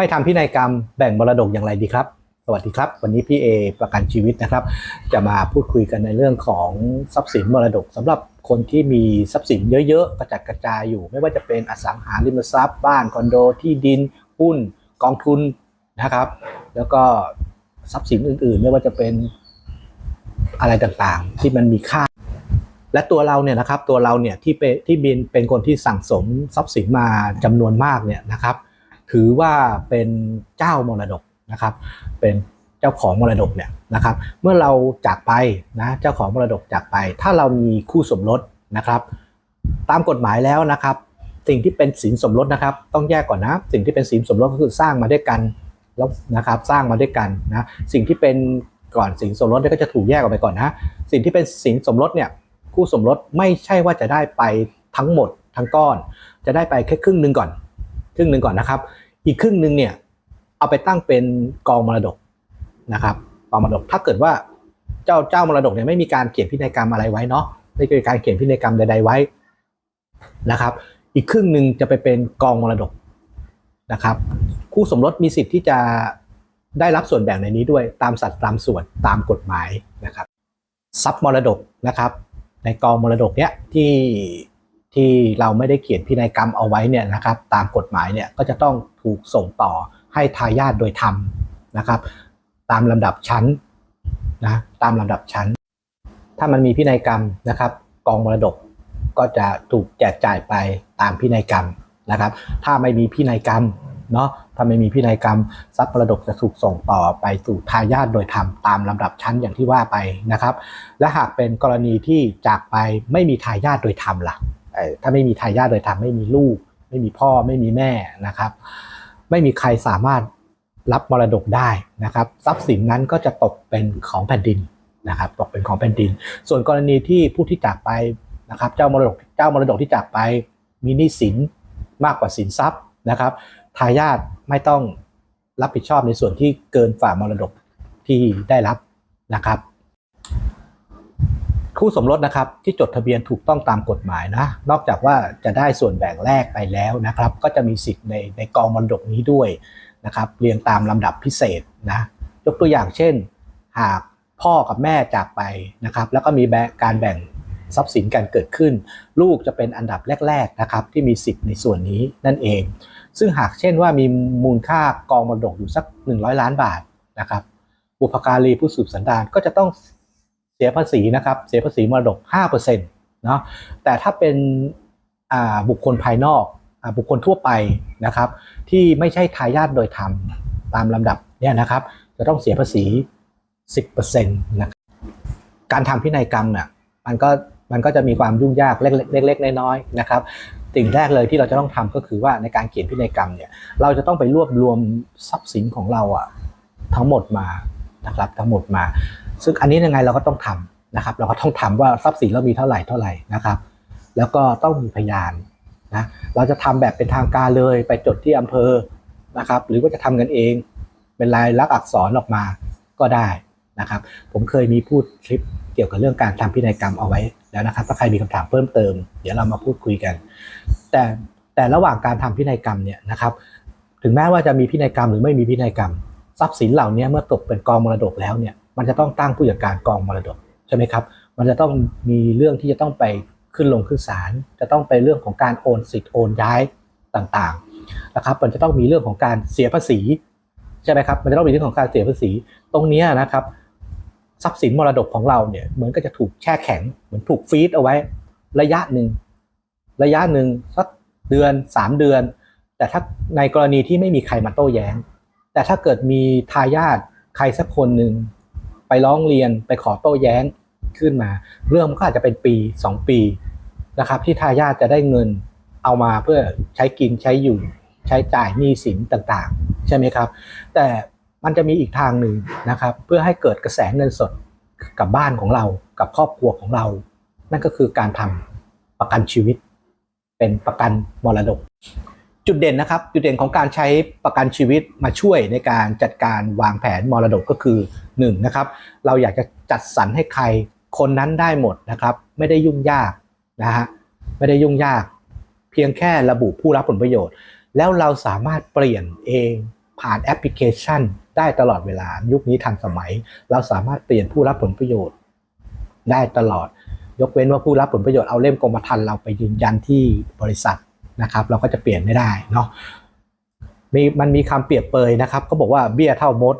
ไม่ทำพินัยกรรมแบ่งมรดกอย่างไรดีครับ สวัสดีครับ วันนี้พี่เอประกันชีวิตนะครับ จะมาพูดคุยกันในเรื่องของทรัพย์สินมรดกสำหรับคนที่มีทรัพย์สินเยอะๆกระจัดกระจายอยู่ ไม่ว่าจะเป็นอสังหาริมทรัพย์บ้านคอนโดที่ดินหุ้นกองทุนนะครับ แล้วก็ทรัพย์สินอื่นๆ ไม่ว่าจะเป็นอะไรต่างๆ ที่มันมีค่า และตัวเราเนี่ยนะครับตัวเราเนี่ยที่เป็นที่บินเป็นคนที่สั่งสมทรัพย์สินมาจำนวนมากเนี่ยนะครับ ถือว่าเป็นเจ้ามรดกนะครับ เป็นเจ้าของมรดกเนี่ยนะครับ เมื่อเราจากไปนะเจ้าของมรดกจากไป ถ้าเรามีคู่สมรสนะครับ ตามกฎหมายแล้วนะครับ สิ่งที่เป็นสินสมรสนะครับ ต้องแยกก่อนนะ สิ่งที่เป็นสินสมรสก็คือสร้างมาด้วยกันแล้วนะครับสร้างมาด้วยกันนะสิ่งที่เป็นก่อนสินสมรสก็จะถูกแยกออกไปก่อนนะสิ่งที่เป็นสินสมรสเนี่ยคู่สมรสไม่ใช่ว่าจะได้ไปทั้งหมดทั้งก้อน จะได้ไปแค่ครึ่งหนึ่งก่อน ครึ่งหนึ่งก่อนนะครับ อีกครึ่งหนึ่งเนี่ยเอาไปตั้งเป็นกองมรดกนะครับกองมรดกถ้าเกิดว่าเจ้าเจ้ามรดกเนี่ยไม่มีการเขียนพินัยกรรมอะไรไว้เนาะไม่มีการเขียนพินัยกรรมใด ๆไว้นะครับ อีกครึ่งหนึ่งจะไปเป็นกองมรดกนะครับ คู่สมรสมีสิทธิ์ที่จะได้รับส่วนแบ่งในนี้ด้วยตามสัดตามส่วนตามกฎหมายนะครับทรัพย์มรดกนะครับ ในกองมรดกเนี้ยที่ ที่เราไม่ได้เขียนพินัยกรรมเอาไว้เนี่ยนะครับ ตามกฎหมายเนี่ยก็จะต้องถูกส่งต่อให้ทายาทโดยธรรมนะครับ ตามลำดับชั้นนะตามลำดับชั้น ถ้ามันมีพินัยกรรมนะครับ กองมรดกก็จะถูกแจกจ่ายไปตามพินัยกรรมนะครับ ถ้าไม่มีพินัยกรรมเนาะถ้าไม่มีพินัยกรรมทรัพย์มรดกจะถูกส่งต่อไปสู่ทายาทโดยธรรมตามลำดับชั้นอย่างที่ว่าไปนะครับ และหากเป็นกรณีที่จากไปไม่มีทายาทโดยธรรมล่ะ ถ้าไม่มีทายาทโดยธรรมไม่มีลูก ไม่มีพ่อไม่มีแม่นะครับ ไม่มีใครสามารถรับมรดกได้นะครับ ทรัพย์สินนั้นก็จะตกเป็นของแผ่นดินนะครับตกเป็นของแผ่นดิน ส่วนกรณีที่ผู้ที่จากไปนะครับเจ้ามรดกเจ้ามรดกที่จากไปมีหนี้สินมากกว่าสินทรัพย์นะครับทายาทไม่ต้องรับผิดชอบในส่วนที่เกินฝ่ามรดกที่ได้รับนะครับ คู่สมรสนะครับที่จดทะเบียนถูกต้องตามกฎหมายนะ นอกจากว่าจะได้ส่วนแบ่งแรกไปแล้วนะครับ ก็จะมีสิทธิ์ในในกองมรดกนี้ด้วยนะครับเรียงตามลำดับพิเศษนะยกตัวอย่างเช่น หากพ่อกับแม่จากไปนะครับ แล้วก็มีแบการแบ่งทรัพย์สินกันเกิดขึ้น ลูกจะเป็นอันดับแรกๆนะครับที่มีสิทธิ์ในส่วนนี้นั่นเอง ซึ่งหากเช่นว่ามีมูลค่ากองมรดกอยู่สัก 100 ล้านบาทนะครับบุพการีผู้สืบสันดานก็จะต้อง เสียภาษีนะครับ เสียภาษีมรดก5%เนาะแต่ถ้าเป็นบุคคลภายนอกอบุคคลทั่วไปนะครับ ที่ไม่ใช่ทายาทโดยธรรมตามลำดับเนี่ยนะครับ จะต้องเสียภาษี 10%นะครับการทำพินัยกรรมน่ะมันก็มันก็จะมีความยุ่งยากเล็กๆเล็กๆน้อยๆนะครับสิ่งแรกเลยที่เราจะต้องทำก็คือว่าในการเขียนพินัยกรรมเนี่ยเราจะต้องไปรวบรวมทรัพย์สินของเราอะทั้งหมดมานะครับทั้งหมดมา ซึ่งอันนี้ยังไงเราก็ต้องทำนะครับ เราก็ต้องทำว่าทรัพย์สินเรามีเท่าไหร่เท่าไหร่นะครับ แล้วก็ต้องมีพยานนะเราจะทำแบบเป็นทางการเลยไปจดที่อำเภอนะครับ หรือว่าจะทำกันเองเป็นลายลักษณ์อักษรออกมาก็ได้นะครับ ผมเคยมีพูดคลิปเกี่ยวกับเรื่องการทำพินัยกรรมเอาไว้แล้วนะครับ ถ้าใครมีคำถามเพิ่มเติม เดี๋ยวเรามาพูดคุยกัน แต่แต่ระหว่างการทำพินัยกรรมเนี่ยนะครับ ถึงแม้ว่าจะมีพินัยกรรมหรือไม่มีพินัยกรรม ทรัพย์สินเหล่านี้เมื่อตกเป็นกองมรดกแล้วเนี่ย มันจะต้องตั้งผู้จัดการกองมรดกใช่ไหมครับ มันจะต้องมีเรื่องที่จะต้องไปขึ้นลงขึ้นศาลจะต้องไปเรื่องของการโอนสิทธิ์โอนย้ายต่างๆนะครับ มันจะต้องมีเรื่องของการเสียภาษีใช่ไหมครับ มันจะต้องมีเรื่องของการเสียภาษี ตรงนี้นะครับ ทรัพย์สินมรดกของเราเนี่ยเหมือนก็จะถูกแช่แข็ง เหมือนถูกฟีดเอาไว้ ระยะหนึ่งระยะหนึ่งสักเดือนสามเดือน แต่ถ้าในกรณีที่ไม่มีใครมาโต้แย้ง แต่ถ้าเกิดมีทายาทใครสักคนหนึ่ง ไปร้องเรียนไปขอโต้แย้งขึ้นมา เรื่องมันก็อาจจะเป็นปี 2 ปีนะครับที่ทายาทจะได้เงินเอามาเพื่อใช้กินใช้อยู่ใช้จ่ายหนี้สินต่างๆ ใช่ไหมครับ แต่มันจะมีอีกทางหนึ่งนะครับ เพื่อให้เกิดกระแสเงินสดกับบ้านของเรากับครอบครัวของเรา นั่นก็คือการทำประกันชีวิต เป็นประกันมรดก จุดเด่นนะครับ จุดเด่นของการใช้ประกันชีวิตมาช่วยในการจัดการวางแผนมรดกก็คือ1นะครับเราอยากจะจัดสรรให้ใครคนนั้นได้หมดนะครับ ไม่ได้ยุ่งยากนะฮะไม่ได้ยุ่งยาก เพียงแค่ระบุผู้รับผลประโยชน์ แล้วเราสามารถเปลี่ยนเองผ่านแอปพลิเคชัน ได้ตลอดเวลายุคนี้ทันสมัย เราสามารถเปลี่ยนผู้รับผลประโยชน์ ได้ตลอด ยกเว้นว่าผู้รับผลประโยชน์เอาเล่มกรมธรรม์เราไปยืนยันที่บริษัท นะครับเราก็จะเปลี่ยนไม่ได้เนาะมีมันมีคำเปรียบเปยนะครับก็บอกว่าเบี้ยเท่ามด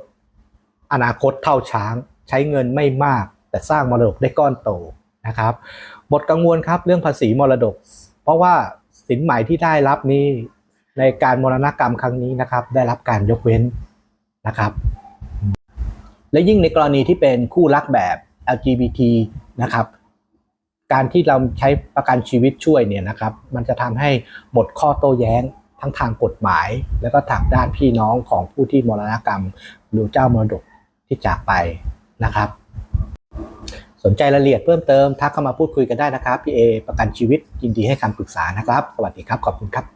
อนาคตเท่าช้าง ใช้เงินไม่มาก แต่สร้างมรดกได้ก้อนโตนะครับบทกังวลครับเรื่องภาษีมรดก เพราะว่าสินใหม่ที่ได้รับนี้ในการมรณกรรมครั้งนี้นะครับ ได้รับการยกเว้นนะครับ และยิ่งในกรณีที่เป็นคู่รักแบบ LGBT นะครับ การที่เราใช้ประกันชีวิตช่วยเนี่ยนะครับ มันจะทำให้หมดข้อโต้แย้งทั้งทางกฎหมาย แล้วก็ทางด้านพี่น้องของผู้ที่มรณกรรม หรือเจ้ามรดกที่จากไปนะครับ สนใจรายละเอียดเพิ่มเติมทักเข้ามาพูดคุยกันได้นะครับพี่เอประกันชีวิตยินดีให้คำปรึกษานะครับ สวัสดีครับขอบคุณครับ